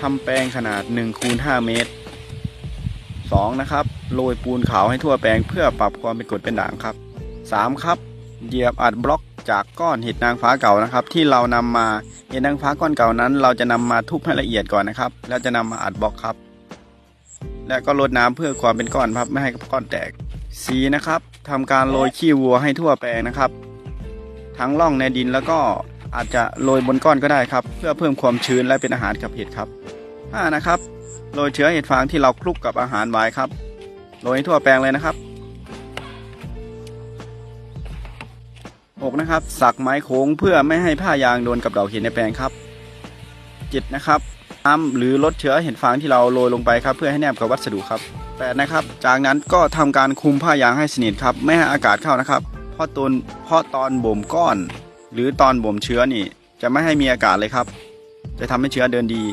ทำแปลงขนาด1คูณ5เมตร 2. นะครับโรยปูนขาวให้ทั่วแปลงเพื่อปรับความเป็นกรดเป็นด่างครับ 3. ครับเหยียบอัดบล็อกจากก้อนเห็ดนางฟ้าเก่านะครับ ที่เรานำมาเห็ดนางฟ้าก้อนเก่านั้น เราจะนำมาทุบให้ละเอียดก่อนนะครับ แล้วจะนำมาอัดบล็อกครับ และก็ลดน้ำเพื่อความเป็นก้อนครับไม่ให้ก้อนแตก 4. นะครับทำการโรยขี้วัวให้ทั่วแปลงนะครับ ทั้งร่องในดินแล้วก็ อาจจะโรยบนก้อนก็ได้ครับ เพื่อเพิ่มความชื้นและเป็นอาหารกับเห็ดครับ 5. นะครับโรยเชื้อเห็ดฟางที่เราคลุกกับอาหารไว้ครับโรยทั่วแปลงเลยนะครับ 6. นะครับสักไม้โค้งเพื่อไม่ให้ผ้ายางโดนกับดอกเห็ดในแปลงครับ 7. นะครับน้ำหรือลดเชื้อเห็ดฟางที่เราโรยลงไปครับ เพื่อให้แนบกับวัสดุครับ 8. นะครับ จากนั้นก็ทำการคุมผ้ายางให้สนิทครับ ไม่ให้อากาศเข้านะครับ เพราะตอนเพราะตอนบ่มก้อน หรือตอนบ่มเชื้อนี่ จะไม่ให้มีอากาศเลยครับ จะทำให้เชื้อเดินดี